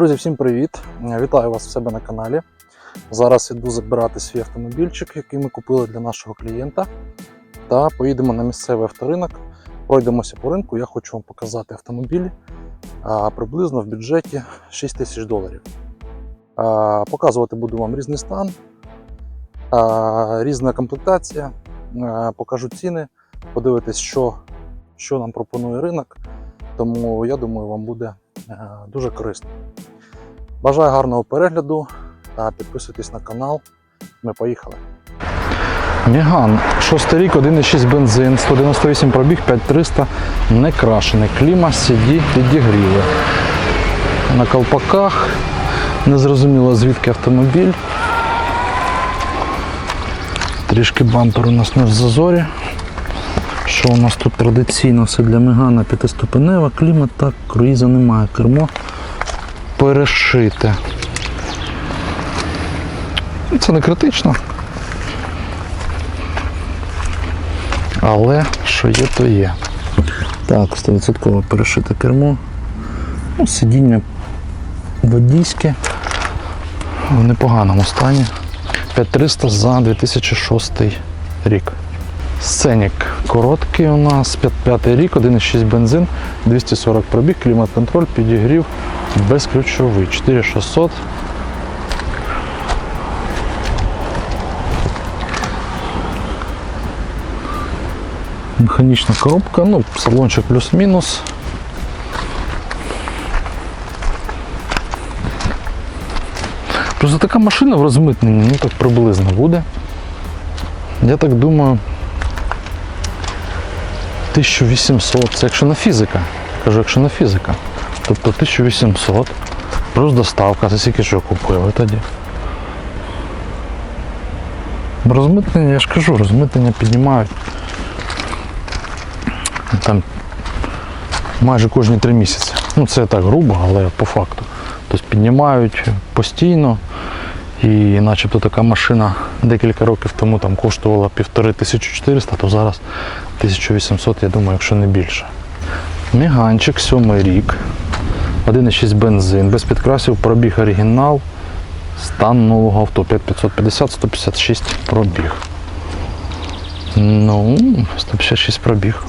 Друзі, всім привіт! Вітаю вас в себе на каналі. Зараз іду забирати свій автомобільчик, який ми купили для нашого клієнта. Та поїдемо на місцевий авторинок. Пройдемося по ринку. Я хочу вам показати автомобілі приблизно в бюджеті 6 тисяч доларів. Показувати буду вам різний стан, різна комплектація. Покажу ціни, подивитись, що, що нам пропонує ринок. Тому я думаю, вам буде е, дуже корисно. Бажаю гарного перегляду та підписуйтесь на канал. Ми поїхали. Міган, 6 рік, 1,6 бензин, 198 пробіг, 5300, не крашений. Кліма, CD, підігріви. На колпаках. Незрозуміло звідки автомобіль. Трішки бампер у нас не в зазорі. Що у нас тут традиційно все для Мегана п'ятиступенева, клімат так, круїза немає, кермо перешите. Це не критично. Але що є, то є. Так, 100% перешите кермо. Ну, сидіння водійське в непоганому стані. 5300 за 2006 рік. Сценік короткий у нас, 5 рік, 1,6 бензин, 240 пробіг, клімат-контроль, підігрів, безключовий, 4600. Механічна коробка, ну, салончик плюс-мінус. Просто така машина в розмитненні, ну так приблизно буде. Я так думаю, 1800, це якщо на фізика. Кажу, якщо на фізика. Тобто 1800 плюс доставка, це скільки що купили тоді. Розмитнення, я ж кажу, розмитнення піднімають. Там майже кожні три місяці. Ну це так грубо, але по факту. Тобто піднімають постійно. І начебто така машина декілька років тому там коштувала 1500-1400, то зараз 1800, я думаю, якщо не більше. Міганчик, сьомий рік. 1,6 бензин, без підкрасів, пробіг оригінал. Стан нового авто 5550, 156 пробіг. Ну, 156 пробіг.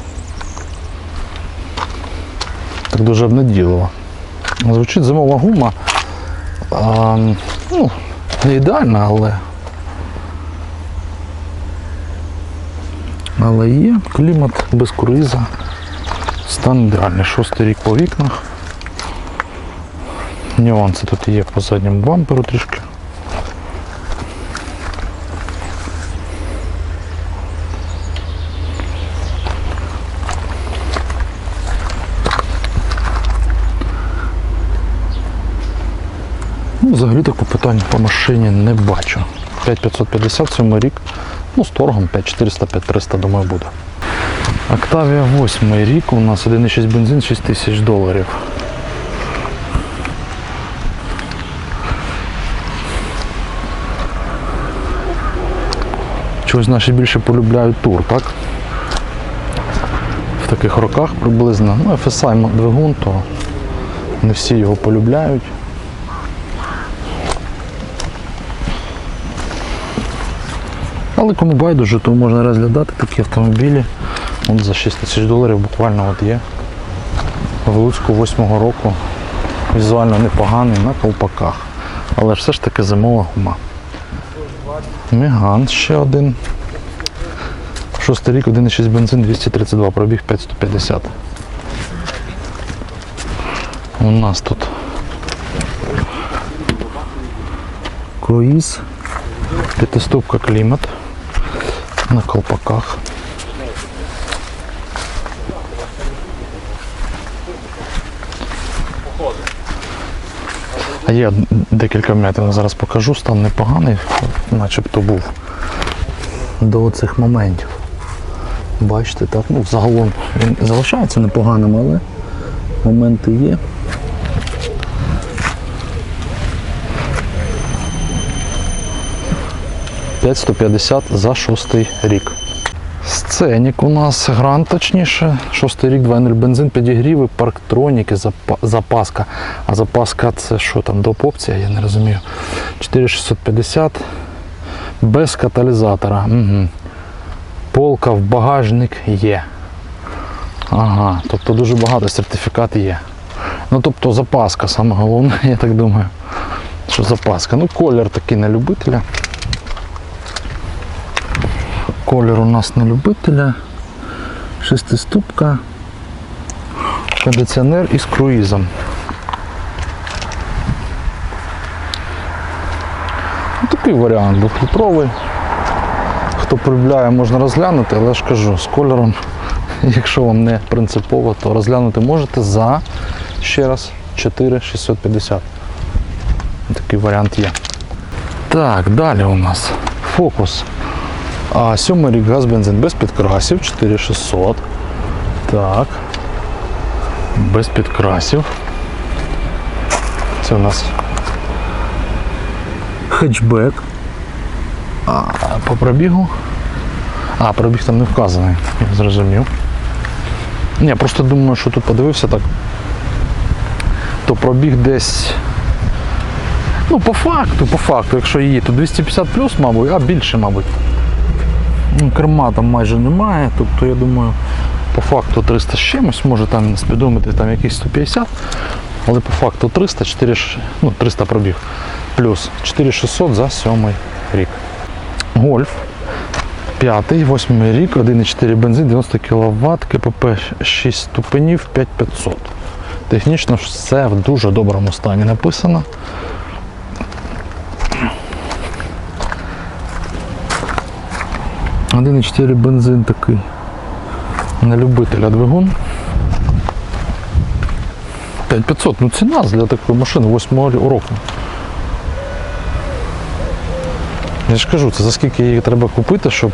Так дуже обнаділило. Звучить зимова гума. А, ну, не ідеальна, але. Але є клімат без круїза. Стан ідеальний. Шостий рік по вікнах. Нюанси тут є по задньому бамперу трішки. Ну, взагалі таку питань по машині не бачу. 5550 цьому рік, ну з торгом 5400, 5300, думаю, буде. Октавія 8 рік, у нас 1,6 бензин, 6 тисяч доларів. Чогось наші більше полюбляють тур, так? В таких роках приблизно. Ну, FSI двигун, то не всі його полюбляють. Але кому байдуже, то можна розглядати такі автомобілі. От за 6 тисяч доларів буквально от є. В Луцьку 8-го року. Візуально непоганий на колпаках. Але ж все ж таки зимова гума. Меган ще один. Шостий рік, 1,6 бензин, 232, пробіг 550. У нас тут круїз, п'ятиступка клімат на колпаках. Є декілька вмятин, зараз покажу, стан непоганий, начебто був до цих моментів. Бачите, так, ну загалом він залишається непоганим, але моменти є. П'ять 150 за шостий рік. Сценік у нас грант, точніше. Шостий рік, 2.0 бензин, підігріви, парктроніки, запаска. А запаска це що там, доп опція, я не розумію. 4650 без каталізатора. Угу. Полка в багажник є. Ага, тобто дуже багато сертифікат є. Ну тобто запаска саме головне, я так думаю. Що запаска. Ну, колір такий на любителя. Колір у нас на любителя. Шестиступка. Кондиціонер із круїзом. Ну, такий варіант двохлітровий. Хто полюбляє, можна розглянути, але я ж кажу, з кольором, якщо вам не принципово, то розглянути можете за ще раз 4650. Такий варіант є. Так, далі у нас фокус. А сьомий рік газ бензин без підкрасів 4600. Так. Без підкрасів. Це у нас хетчбек. А по пробігу. А, пробіг там не вказаний, я зрозумів. Ні, просто думаю, що тут подивився так. То пробіг десь. Ну, по факту, по факту, якщо її, то 250 плюс, мабуть, а більше, мабуть. Ну, Керма там майже немає, тобто я думаю, по факту 300 з чимось, може там спідометрі там якийсь 150, але по факту 300, 4, ну, 300 пробіг. Плюс 4600 за сьомий рік. Гольф. П'ятий, восьмий рік, 1,4 бензин, 90 кВт, КПП 6 ступенів, 5500. Технічно все в дуже доброму стані написано. Один і 4 бензин такий. На любителя двигун. 5500, ну ціна для такої машини 8 року. Я ж кажу, це за скільки її треба купити, щоб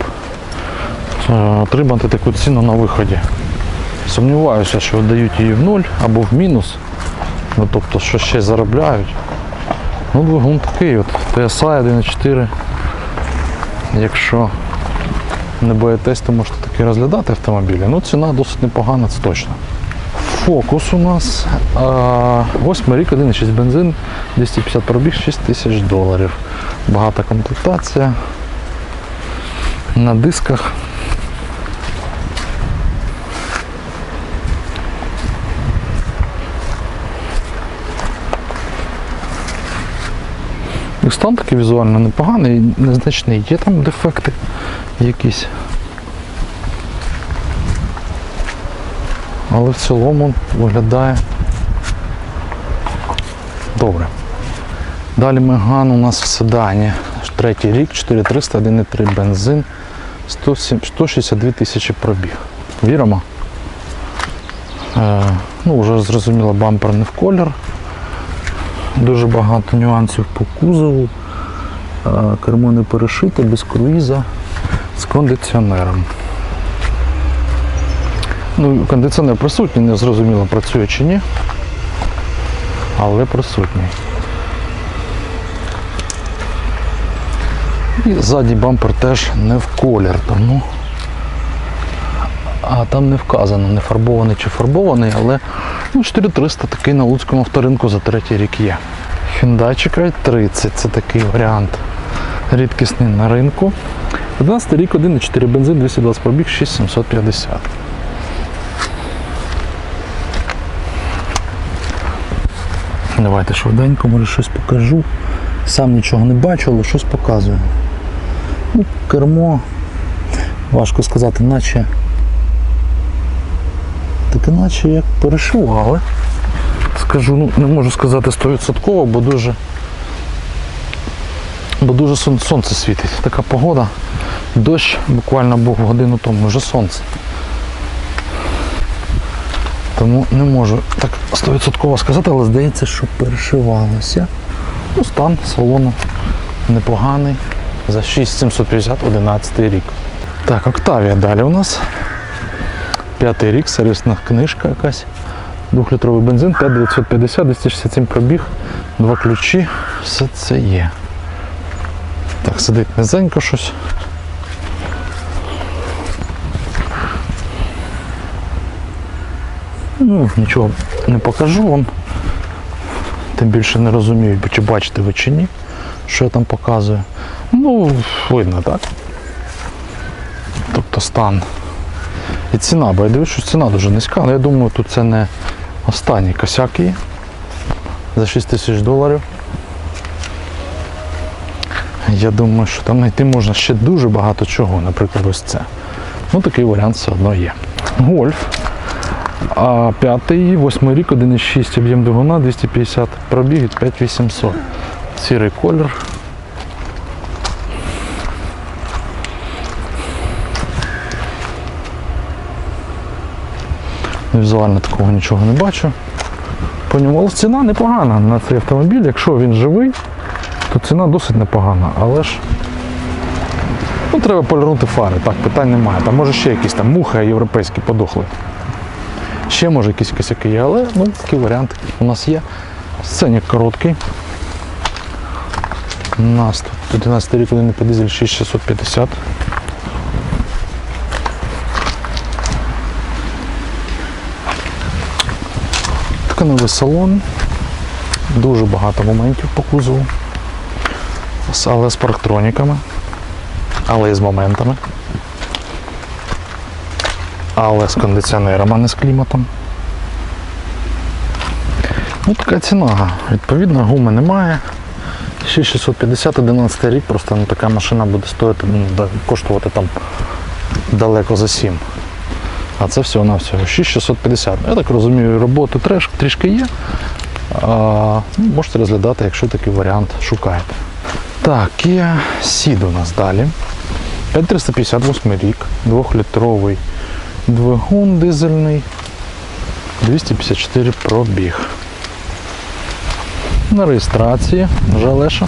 е, отримати таку ціну на виході. Сумніваюся, що дають її в нуль або в мінус. Ну, тобто, що ще заробляють. Ну, двигун такий от. TSI 1.4. Якщо не боїтесь, то можете таки розглядати автомобілі. Ну, ціна досить непогана, це точно. Фокус у нас. Восьмий рік, 1,6 бензин, 250 пробіг, 6 тисяч доларів. Багата комплектація. На дисках. І стан такий візуально непоганий, незначний. Є там дефекти якісь. Але в цілому виглядає добре. Далі Меган у нас в седані. Третій рік, 4300, 1,3 бензин, 107 162 тисячі пробіг. Віримо? Е, ну, вже зрозуміло, бампер не в колір. Дуже багато нюансів по кузову. Е, кермо не перешите, без круїза, кондиціонером. Ну, кондиціонер присутній, не зрозуміло, працює чи ні, але присутній. І задній бампер теж не в колір, тому. А там не вказано, не фарбований чи фарбований, але ну, 4300 такий на Луцькому авторинку за третій рік є. Hyundai i30 це такий варіант рідкісний на ринку. 11 рік 1,4 бензин, 220 пробіг, 6750. Давайте швиденько, може щось покажу. Сам нічого не бачу, але щось показую. Ну, кермо, важко сказати, наче. Так іначе як перешивали. Скажу, ну не можу сказати 100%, бо дуже. Бо дуже сонце світить. Така погода. Дощ буквально був годину тому, вже сонце. Тому не можу так 100% сказати, але здається, що перешивалося. Ну, стан салону непоганий. За 6750 11 рік. Так, Октавія далі у нас. П'ятий рік, сервісна книжка якась. Двохлітровий бензин, 5950, 267 пробіг, два ключі, все це є. Так, сидить низенько щось. Ну, Нічого не покажу вам, тим більше не розумію, чи бачите ви чи ні, що я там показую. Ну, видно, так? Тобто стан. І ціна, бо я дивлюсь, що ціна дуже низька, але я думаю, тут це не останній косяк є за 6 тисяч доларів. Я думаю, що там знайти можна ще дуже багато чого, наприклад, ось це. Ну, такий варіант все одно є. Гольф. А п'ятий, восьмий рік, 1,6 об'єм двигуна, 250 пробіг від 5800. Сірий колір. Візуально такого нічого не бачу. По ньому але ціна непогана на цей автомобіль. Якщо він живий, то ціна досить непогана. Але ж ну, треба полірнути фари, так, питань немає. Там може ще якісь там мухи європейські подохли. Ще може якісь косяки є, але ну, такий варіант у нас є. Сценік короткий. У нас тут 11 рік один по дизель 6650. Тканевий салон. Дуже багато моментів по кузову. Але з парктроніками. Але і з моментами. Але з кондиціонером, а не з кліматом. Ну, така ціна. Відповідно, гуми немає. 6650 11 рік, просто ну, така машина буде стоїти, ну, коштувати там далеко за 7. А це всього на всього 6650. Я так розумію, роботи трішки є. А, ну, можете розглядати, якщо такий варіант шукаєте. Так, Kia Ceed у нас далі. 5358 рік, 2-літровий двигун дизельний, 254 пробіг. На реєстрації жалеша.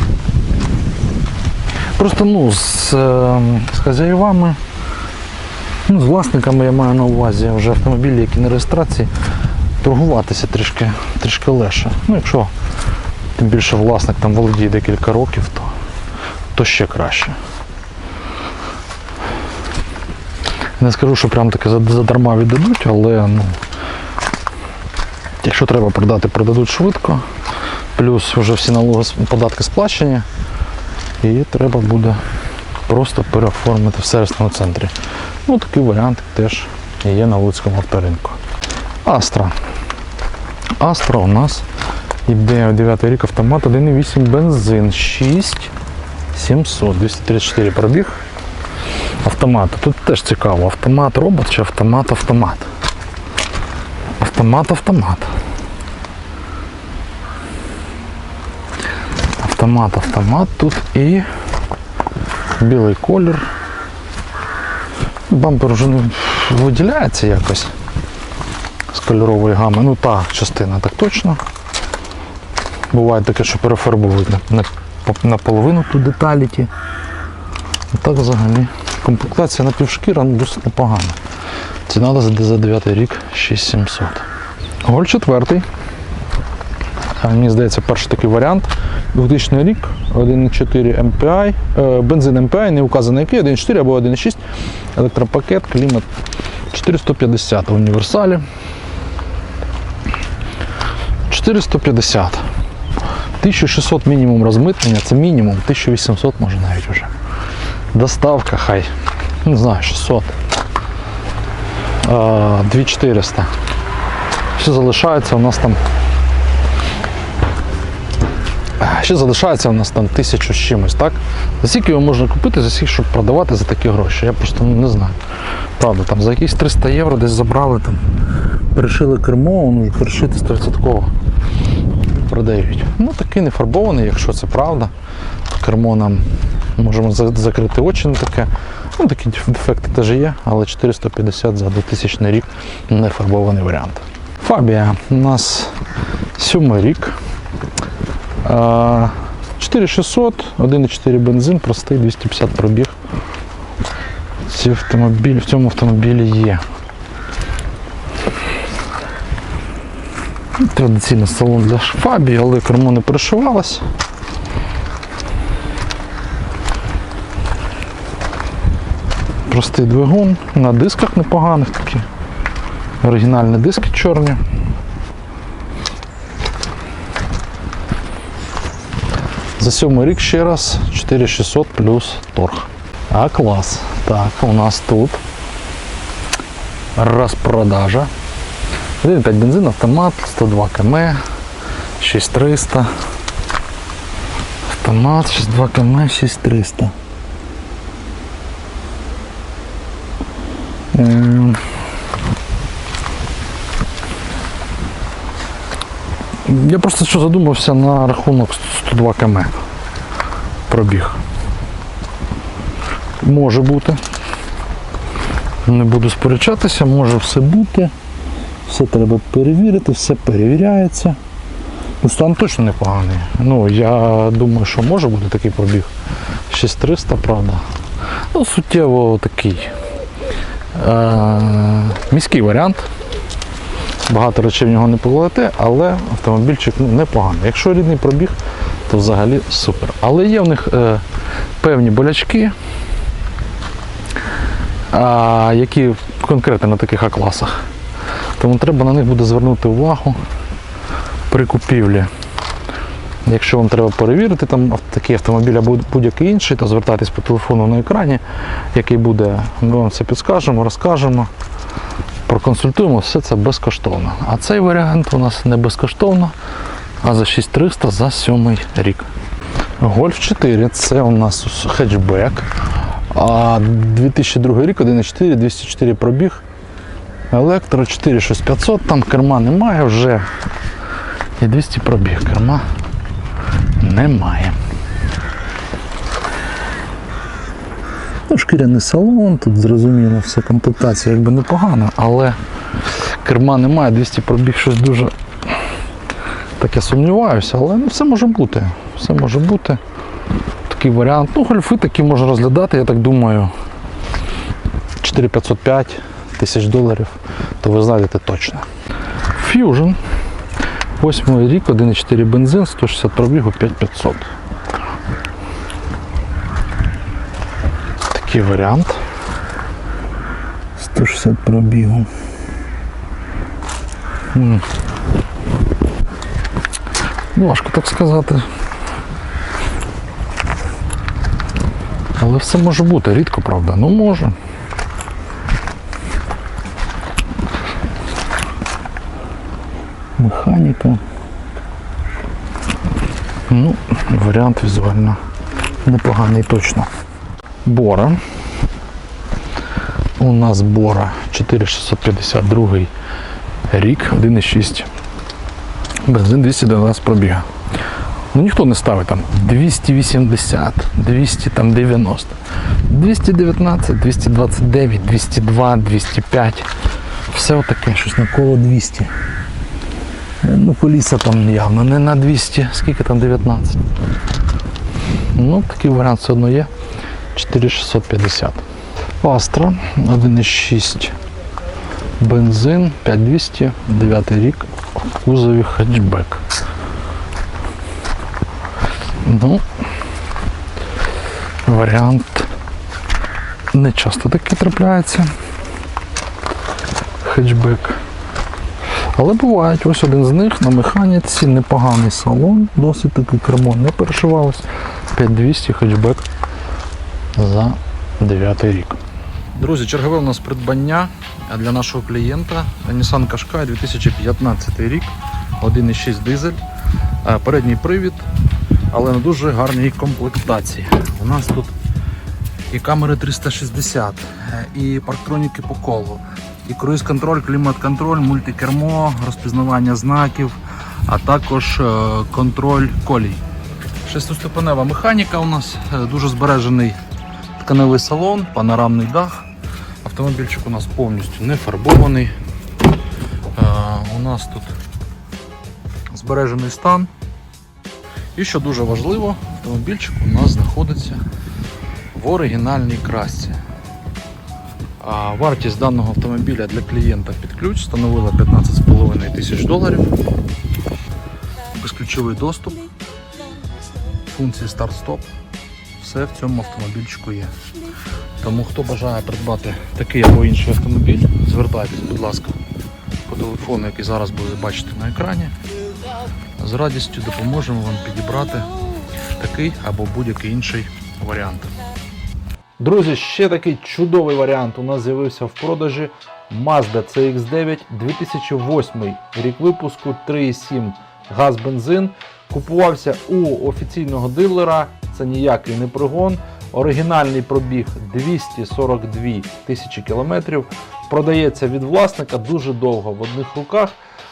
Просто ну, з, е, з хазяївами, ну, з власниками я маю на увазі вже автомобілі, які на реєстрації, торгуватися трішки, трішки легше. Ну, якщо тим більше власник там володіє декілька років, то, то ще краще. Не скажу, що прям зад- задарма віддадуть, але ну, якщо треба продати, продадуть швидко. Плюс вже всі налоги податки сплачені. І треба буде просто переоформити в сервісному центрі. Ну, такий варіант теж є на Луцькому авторинку. Астра. Астра у нас йде 9 рік автомат 1,8 бензин 6700, 234 пробіг автомата. Тут теж цікаво, автомат робот чи автомат автомат. Автомат автомат. Автомат автомат тут і білий колір. Бампер вже не виділяється якось з кольорової гами. Ну та частина так точно. Буває таке, що на, наполовину тут деталіті. Так взагалі. Комплектація на півшкіра ну, досить непогана. Ціна за, за 9 рік 6700. Голь 4. Мені здається, перший такий варіант. 2000 рік, 1,4 MPI, е, бензин MPI, не вказано який, 1,4 або 1,6, електропакет, клімат 450 в універсалі. 450. 1600 мінімум розмитнення, це мінімум, 1800 може навіть вже. Доставка хай. Не знаю, 600. 2400. Ще залишається у нас там. Ще залишається у нас там тисячу з чимось, так? За скільки його можна купити, за скільки, щоб продавати за такі гроші? Я просто не знаю. Правда, там за якісь 300 євро десь забрали, там, перешили кермо, ну, перешити 100% продають. Ну такий не фарбований, якщо це правда. Кермо нам можемо закрити очі на таке. Ну, такі дефекти теж є, але 450 за 2000 рік не фарбований варіант. Фабія у нас сьомий рік. 4600, 1,4 бензин, простий, 250 пробіг. Ці автомобіль, в цьому автомобілі є. Традиційний салон для Фабії, але кермо не перешивалось. Простий двигун, на дисках непоганих такі. Оригінальні диски чорні. За сьомий рік ще раз 4600 плюс торг. А клас. Так, у нас тут розпродажа. 1,5 бензин, автомат, 102 км, 6300. Автомат, 62 км, 6300. Ем. Я просто що задумався на рахунок 102 км пробіг. Може бути. Не буду сперечатися, може все бути. Все треба перевірити, все перевіряється. Ну, стан точно непоганий. Ну, я думаю, що може бути такий пробіг. 6300, правда. Ну, суттєво такий. Е- міський варіант. Багато речей в нього не покладете, але автомобільчик ну, непоганий. Якщо рідний пробіг, то взагалі супер. Але є в них е, певні болячки, а, які конкретно на таких А-класах. Тому треба на них буде звернути увагу при купівлі. Якщо вам треба перевірити там такий автомобіль або будь-який інший, то звертайтесь по телефону на екрані, який буде, ми вам це підскажемо, розкажемо, проконсультуємо, все це безкоштовно. А цей варіант у нас не безкоштовно, а за 6300 за сьомий рік. Гольф 4 це у нас хетчбек. А 2002 рік, 1.4, 204 пробіг. Електро 46500, там керма немає вже. І 200 пробіг. Керма немає. Ну, шкіряний салон, тут зрозуміло, все комплектація якби непогана, але керма немає, 200 пробіг щось дуже таке сумніваюся, але ну, все може бути. Все може бути. Такий варіант. Ну, гольфи такі можна розглядати, я так думаю. 4505 тисяч доларів, то ви знайдете точно. Fusion. Восьмий рік, 1,4 бензин, 160 пробігу, 5500. Такий варіант. 160 пробігу. М. Ну, Важко так сказати. Але все може бути, рідко, правда. Ну може. Механіка. Ну, варіант візуально непоганий точно. Бора. У нас Бора 4652 рік, 1,6. Бензин 212 пробіга. Ну ніхто не ставить там 280, 290, 219, 229, 202, 205. Все отаке, щось навколо 200. Е, Ну, коліса там явно не на 200, скільки там 19. Ну, такий варіант все одно є. 4650. Astra 1,6 бензин 5200, 9 рік в кузові хетчбек. Ну, варіант не часто такий трапляється. Хетчбек. Але бувають, ось один з них на механіці, непоганий салон, досить таки кермо не перешивалось. 5200 хетчбек за 9 рік. Друзі, чергове у нас придбання для нашого клієнта Nissan Qashqai 2015 рік, 1,6 дизель, Е, передній привід, але на дуже гарній комплектації. У нас тут і камери 360, е, і парктроніки по колу, і круїз-контроль, клімат-контроль, мультикермо, розпізнавання знаків, а також е, контроль колій. Шестиступенева механіка у нас, е, дуже збережений тканевий салон, панорамний дах. Автомобільчик у нас повністю не фарбований. Е, у нас тут збережений стан. І що дуже важливо, автомобільчик у нас знаходиться в оригінальній красці. Вартість даного автомобіля для клієнта під ключ становила 15,5 тисяч доларів. Безключовий доступ, функції старт-стоп. Все в цьому автомобільчику є. Тому хто бажає придбати такий або інший автомобіль, звертайтесь, будь ласка, по телефону, який зараз буде бачити на екрані. З радістю допоможемо вам підібрати такий або будь-який інший варіант. Друзі, ще такий чудовий варіант у нас з'явився в продажі Mazda CX9 2008 рік випуску 3,7 газ бензин. Купувався у офіційного дилера. Це ніякий не пригон. Оригінальний пробіг 242 тисячі кілометрів. Продається від власника дуже довго в одних руках.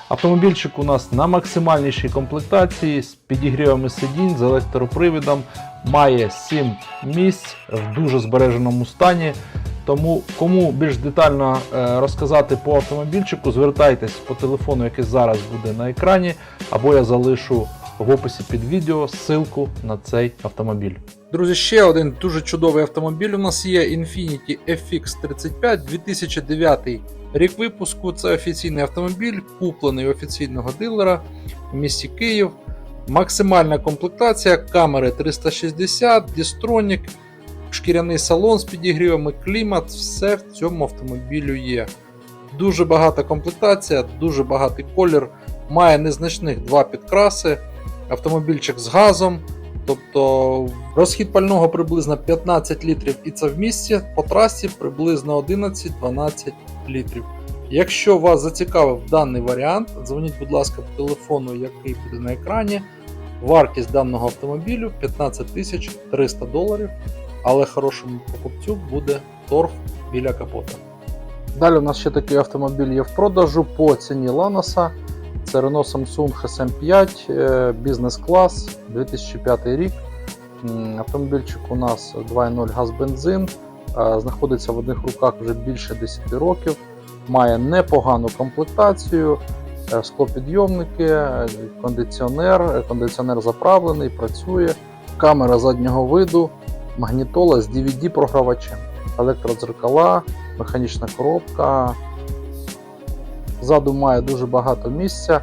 Автомобільчик у нас на максимальнішій комплектації з підігрівами сидінь, з електропривідом, має 7 місць в дуже збереженому стані. Тому кому більш детально е, розказати по автомобільчику, звертайтесь по телефону, який зараз буде на екрані, або я залишу в описі під відео ссылку на цей автомобіль. Друзі, ще один дуже чудовий автомобіль у нас є Infiniti FX35 2009 рік випуску. Це офіційний автомобіль, куплений офіційного дилера в місті Київ. Максимальна комплектація, камери 360, дістронік, шкіряний салон з підігрівами, клімат, все в цьому автомобілю є. Дуже багата комплектація, дуже багатий колір, має незначних два підкраси, автомобільчик з газом. Тобто розхід пального приблизно 15 літрів і це в місті, по трасі приблизно 11-12 літрів. Якщо вас зацікавив даний варіант, дзвоніть, будь ласка, по телефону, який буде на екрані. Вартість даного автомобілю 15 300 доларів, але хорошому покупцю буде торг біля капота. Далі у нас ще такий автомобіль є в продажу по ціні Ланоса. Це Renault Samsung SM5 е, бізнес-клас 2005 рік. Автомобільчик у нас 2.0 газ-бензин, знаходиться в одних руках вже більше 10 років, має непогану комплектацію, е, склопідйомники, е, кондиціонер, кондиціонер заправлений, працює, камера заднього виду, магнітола з DVD-програвачем, електродзеркала, механічна коробка. Ззаду має дуже багато місця,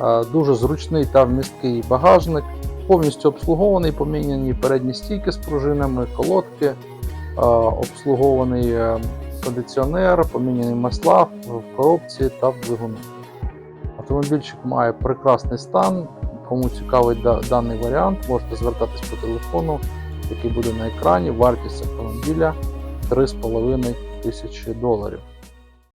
е, дуже зручний та вмісткий багажник, повністю обслугований, поміняні передні стійки з пружинами, колодки, е, обслугований е, кондиціонер, поміняні масла в коробці та в двигуні. Автомобільчик має прекрасний стан. Кому цікавий даний варіант, можете звертатись по телефону, який буде на екрані. Вартість автомобіля 3,5 тисячі доларів.